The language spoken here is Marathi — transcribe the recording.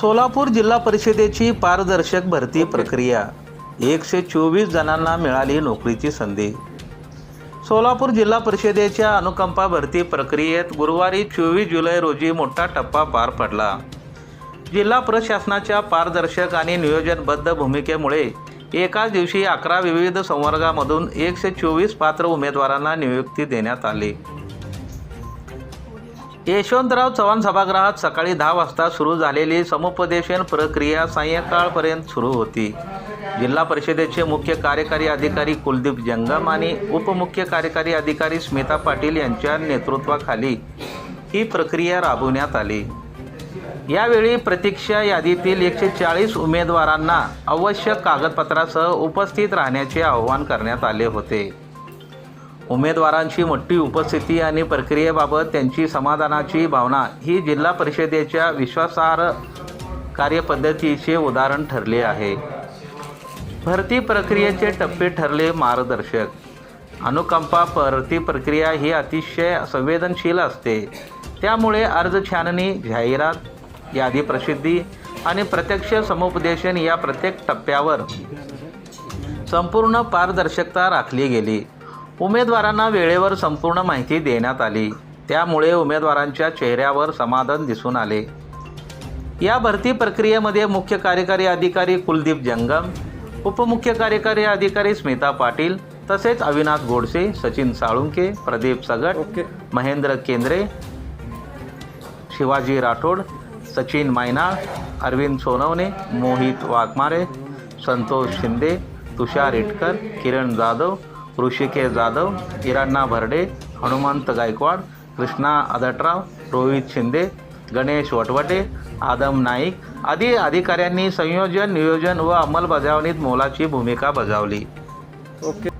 सोलापूर जिल्हा परिषदेची पारदर्शक भरती प्रक्रिया. एकशे चोवीस जणांना मिळाली नोकरीची संधी. सोलापूर जिल्हा परिषदेच्या अनुकंपा भरती प्रक्रियेत गुरुवारी चोवीस जुलै रोजी मोठा टप्पा पार पडला. जिल्हा प्रशासनाच्या पारदर्शक आणि नियोजनबद्ध भूमिकेमुळे एकाच दिवशी अकरा विविध संवर्गामधून एकशे चोवीस पात्र उमेदवारांना नियुक्ती देण्यात आली. यशवंतराव चव्हाण सभागृहात सकाळी दहा वाजता सुरू झालेली समुपदेशन प्रक्रिया सायंकाळपर्यंत सुरू होती. जिल्हा परिषदेचे मुख्य कार्यकारी अधिकारी कुलदीप जंगम आणि उपमुख्य कार्यकारी अधिकारी स्मिता पाटील यांच्या नेतृत्वाखाली ही प्रक्रिया राबवण्यात आली. यावेळी प्रतीक्षा यादीतील एकशे चाळीस उमेदवारांना आवश्यक कागदपत्रासह उपस्थित राहण्याचे आवाहन करण्यात आले होते. उमेदवारांची मोठी उपस्थिती आणि प्रक्रियेबाबत त्यांची समाधानाची भावना ही जिल्हा परिषदेच्या विश्वासार्ह कार्यपद्धतीचे उदाहरण ठरले आहे. भरती प्रक्रियेचे टप्पे ठरले मार्गदर्शक. अनुकंपा भरती प्रक्रिया ही अतिशय संवेदनशील असते. त्यामुळे अर्ज छाननी जाहिरात यादी प्रसिद्धी आणि प्रत्यक्ष समुपदेशन या प्रत्येक टप्प्यावर संपूर्ण पारदर्शकता राखली गेली. उमेदवारांना वेळेवर संपूर्ण माहिती देण्यात आली. त्यामुळे उमेदवारांच्या चेहऱ्यावर समाधान दिसून आले. या भरती प्रक्रियेमध्ये मुख्य कार्यकारी अधिकारी कुलदीप जंगम उपमुख्य कार्यकारी अधिकारी स्मिता पाटील तसेच अविनाश गोडसे सचिन साळुंके प्रदीप सगट ओके. महेंद्र केंद्रे शिवाजी राठोड सचिन मायनाळ अरविंद सोनवणे मोहित वाघमारे संतोष शिंदे तुषार इटकर किरण जाधव ऋषिकेश जाधव इराण्णा भरडे हनुमंत गायकवाड कृष्णा आदटराव रोहित शिंदे गणेश वटवटे आदम नाईक आदी अधिकाऱ्यांनी संयोजन नियोजन व अंमलबजावणीत मोलाची भूमिका बजावली. ओके.